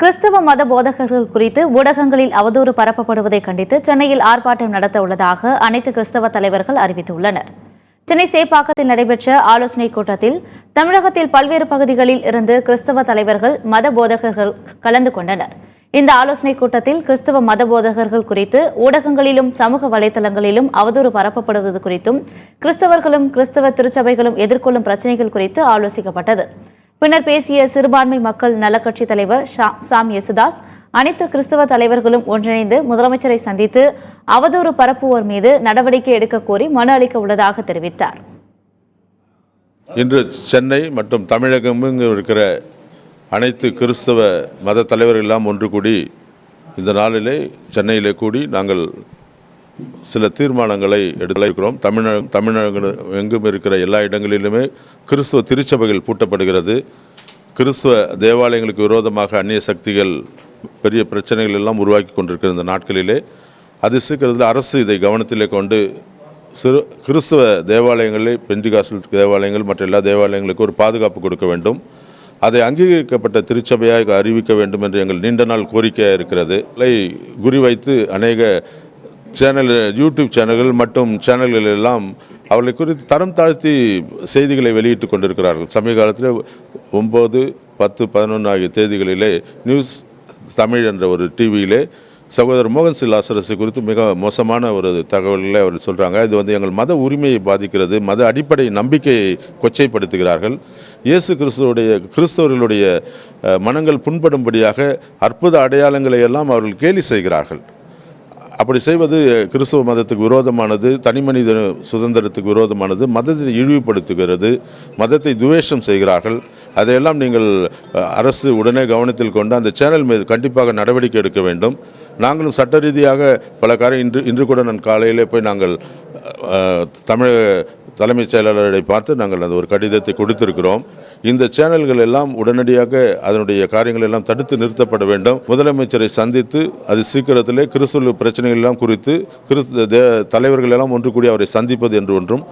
கிறிஸ்தவ மத போதகர்கள் குறித்து ஊடகங்களில் அவதூறு பரப்பப்படுவதை கண்டித்து சென்னையில் ஆர்ப்பாட்டம் நடத்த உள்ளதாக அனைத்து கிறிஸ்தவ தலைவர்கள் அறிவித்துள்ளனர். சென்னை சேப்பாக்கத்தில் நடைபெற்ற ஆலோசனைக் கூட்டத்தில் தமிழகத்தில் பல்வேறு பகுதிகளில் இருந்து கிறிஸ்தவ தலைவர்கள் மத போதகர்கள் கலந்து கொண்டனர். இந்த ஆலோசனைக் கூட்டத்தில் கிறிஸ்தவ மத போதகர்கள் குறித்து ஊடகங்களிலும் சமூக வலைதளங்களிலும் அவதூறு பரப்பப்படுவது குறித்தும் கிறிஸ்தவர்களும் கிறிஸ்தவ திருச்சபைகளும் எதிர்கொள்ளும் பிரச்சினைகள் குறித்து ஆலோசிக்கப்பட்டது. பின்னர் பேசிய சிறுபான்மை மக்கள் நலக்கட்சித் தலைவர் ஷா- சாம் யேசுதாஸ் அனைத்து கிறிஸ்தவ தலைவர்களும் ஒன்றிணைந்து முதலமைச்சரை சந்தித்து அவதூறு பரப்புவோர் மீது நடவடிக்கை எடுக்க கோரி மனு அளிக்க உள்ளதாக தெரிவித்தார். இன்று சென்னை மற்றும் தமிழகமும் இருக்கிற அனைத்து கிறிஸ்தவ மத தலைவர்கள் எல்லாம் ஒன்று கூடி இந்த நாளிலே சென்னையிலே கூடி நாங்கள் சில தீர்மானங்களை எடுக்க இருக்கிறோம் தமிழகம் தமிழகம் எங்கும் இருக்கிற எல்லா இடங்களிலுமே கிறிஸ்துவ திருச்சபைகள் பூட்டப்படுகிறது. கிறிஸ்துவ தேவாலயங்களுக்கு விரோதமாக அந்நிய சக்திகள் பெரிய பிரச்சனைகள் எல்லாம் உருவாக்கி கொண்டிருக்கிற இந்த நாட்களிலே அது சீக்கிரத்தில் அரசு இதை கவனத்திலே கொண்டு சிறு கிறிஸ்துவ தேவாலயங்களில் பெண்டிகாசல் தேவாலயங்கள் மற்ற எல்லா தேவாலயங்களுக்கும் ஒரு பாதுகாப்பு கொடுக்க வேண்டும். அதை அங்கீகரிக்கப்பட்ட திருச்சபையாக அறிவிக்க வேண்டும் என்று எங்கள் நீண்ட நாள் கோரிக்கையாக இருக்கிறது. இதை குறிவைத்து அநேக சேனல் யூடியூப் சேனல்கள் மற்றும் சேனல்கள் எல்லாம் அவர்களை குறித்து தரம் தாழ்த்தி செய்திகளை வெளியிட்டு கொண்டிருக்கிறார்கள். சமீப காலத்தில் ஒம்பது பத்து பதினொன்று ஆகிய தேதிகளிலே நியூஸ் தமிழ் என்ற ஒரு டிவியிலே சகோதரர் மோகன் சில் ஆசரசு குறித்து மிக மோசமான ஒரு தகவல்களை அவர் சொல்கிறாங்க இது வந்து எங்கள் மத உரிமையை பாதிக்கிறது மத அடிப்படை நம்பிக்கையை கொச்சைப்படுத்துகிறார்கள். இயேசு கிறிஸ்துவடைய கிறிஸ்தவர்களுடைய மனங்கள் புண்படும்படியாக அற்புத அடையாளங்களை எல்லாம் அவர்கள் கேலி செய்கிறார்கள். அப்படி செய்வது கிறிஸ்துவ மதத்துக்கு விரோதமானது தனிமனித சுதந்திரத்துக்கு விரோதமானது மதத்தை இழிவுபடுத்துகிறது மதத்தை துவேஷம் செய்கிறார்கள். அதையெல்லாம் நீங்கள் அரசு உடனே கவனத்தில் கொண்டு அந்த சேனல் மீது கண்டிப்பாக நடவடிக்கை எடுக்க வேண்டும். நாங்களும் சட்ட ரீதியாக பல காரியம் இன்று இன்று கூட நான் காலையிலே போய் நாங்கள் தமிழக தலைமைச் செயலாளரை பார்த்து நாங்கள் அந்த ஒரு கடிதத்தை கொடுத்திருக்கிறோம். இந்த சேனல்கள் எல்லாம் உடனடியாக அதனுடைய காரியங்கள் எல்லாம் தடுத்து நிறுத்தப்பட வேண்டும். முதலமைச்சரை சந்தித்து அது சீக்கிரத்திலே கிறிஸ்துவ பிரச்சனைகள் எல்லாம் குறித்து கிறிஸ்து தே- தலைவர்கள் எல்லாம் ஒன்று கூடி அவரை சந்திப்பது என்று ஒன்றும்